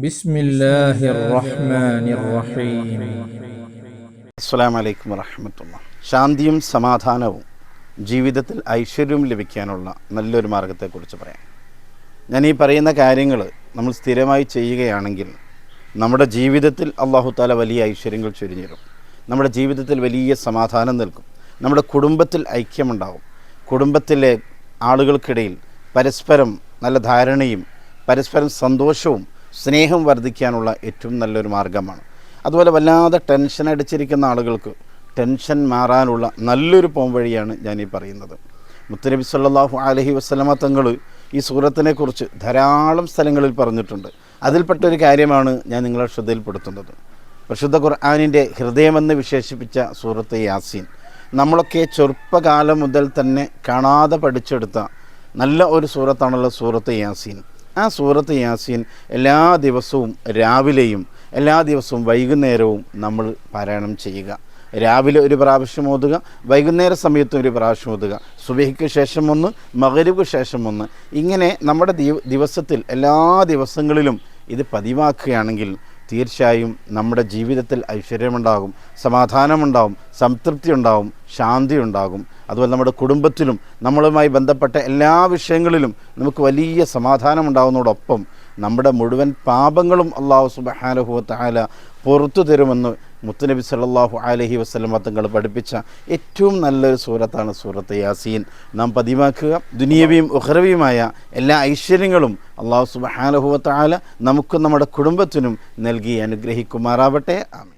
بسم الله الرحمن الرحيم അസ്സാം വലൈക്കും വറഹമത്തുള്ള ശാന്തിയും സമാധാനവും ജീവിതത്തിൽ ഐശ്വര്യവും ലഭിക്കാനുള്ള നല്ലൊരു മാർഗത്തെക്കുറിച്ച് പറയാം ഞാൻ ഈ പറയുന്ന കാര്യങ്ങൾ നമ്മൾ സ്ഥിരമായി ചെയ്യുകയാണെങ്കിൽ നമ്മുടെ ജീവിതത്തിൽ അള്ളാഹു താല വലിയ ഐശ്വര്യങ്ങൾ ചൊരിഞ്ഞു തരും നമ്മുടെ ജീവിതത്തിൽ വലിയ സമാധാനം നിൽക്കും നമ്മുടെ കുടുംബത്തിൽ ഐക്യമുണ്ടാവും കുടുംബത്തിലെ ആളുകൾക്കിടയിൽ പരസ്പരം നല്ല ധാരണയും പരസ്പരം സന്തോഷവും സ്നേഹം വർദ്ധിക്കാനുള്ള ഏറ്റവും നല്ലൊരു മാർഗമാണ് അതുപോലെ വല്ലാതെ ടെൻഷൻ അടിച്ചിരിക്കുന്ന ആളുകൾക്ക് ടെൻഷൻ മാറാനുള്ള നല്ലൊരു പോംവഴിയാണ് ഈ പറയുന്നത്. മുത്തനബി സല്ലാഹു അലഹി വസ്ലമ തങ്ങൾ ഈ സൂറത്തിനെക്കുറിച്ച് ധാരാളം സ്ഥലങ്ങളിൽ പറഞ്ഞിട്ടുണ്ട്. അതിൽപ്പെട്ടൊരു കാര്യമാണ് ഞാൻ നിങ്ങളെ ശ്രദ്ധയിൽപ്പെടുത്തുന്നത്. പരിശുദ്ധ ഖുർആാനിന്റെ ഹൃദയമെന്ന് വിശേഷിപ്പിച്ച സൂറത്ത് യാസീൻ നമ്മളൊക്കെ ചെറുപ്പകാലം മുതൽ തന്നെ കാണാതെ പഠിച്ചെടുത്ത നല്ല ഒരു സൂറത്താണുള്ള സൂറത്ത് യാസീൻ. ആ സൂറത്ത് യാസീൻ എല്ലാ ദിവസവും രാവിലെയും എല്ലാ ദിവസവും വൈകുന്നേരവും നമ്മൾ പാരായണം ചെയ്യുക. രാവിലെ ഒരു പ്രാവശ്യം ഓതുക വൈകുന്നേര സമയത്തും ഒരു പ്രാവശ്യം ഓതുക. സുബഹിക്ക് ശേഷം ഒന്ന് മകരിബ് ശേഷം ഒന്ന്. ഇങ്ങനെ നമ്മുടെ ദിവ- ദിവസത്തിൽ എല്ലാ ദിവസങ്ങളിലും ഇത് പതിവാക്കുകയാണെങ്കിൽ തീർച്ചയായും നമ്മുടെ ജീവിതത്തിൽ ഐശ്വര്യമുണ്ടാകും സമാധാനമുണ്ടാകും സംതൃപ്തി ഉണ്ടാകും ശാന്തി ഉണ്ടാകും അതുപോലെ നമ്മുടെ കുടുംബത്തിലും നമ്മളുമായി ബന്ധപ്പെട്ട എല്ലാ വിഷയങ്ങളിലും നമുക്ക് വലിയ സമാധാനം ഉണ്ടാകുന്നതോടൊപ്പം നമ്മുടെ മുഴുവൻ പാപങ്ങളും അള്ളാഹു ആല പുറത്തു തരുമെന്ന് മുത്തുനബി സല്ലല്ലാഹു അലഹി വസ്ലം തങ്ങൾ പഠിപ്പിച്ച ഏറ്റവും നല്ലൊരു സൂറത്താണ് സൂറത്ത് യാസീൻ. നാം പതിവാക്കുക. ദുനിയവിയും ഉഹ്റവിയുമായ എല്ലാ ഐശ്വര്യങ്ങളും അള്ളാഹു സുബഹാനുഭവത്ത് ആല നമുക്കും നമ്മുടെ കുടുംബത്തിനും നൽകി അനുഗ്രഹിക്കുമാറാവട്ടെ. ആമീൻ.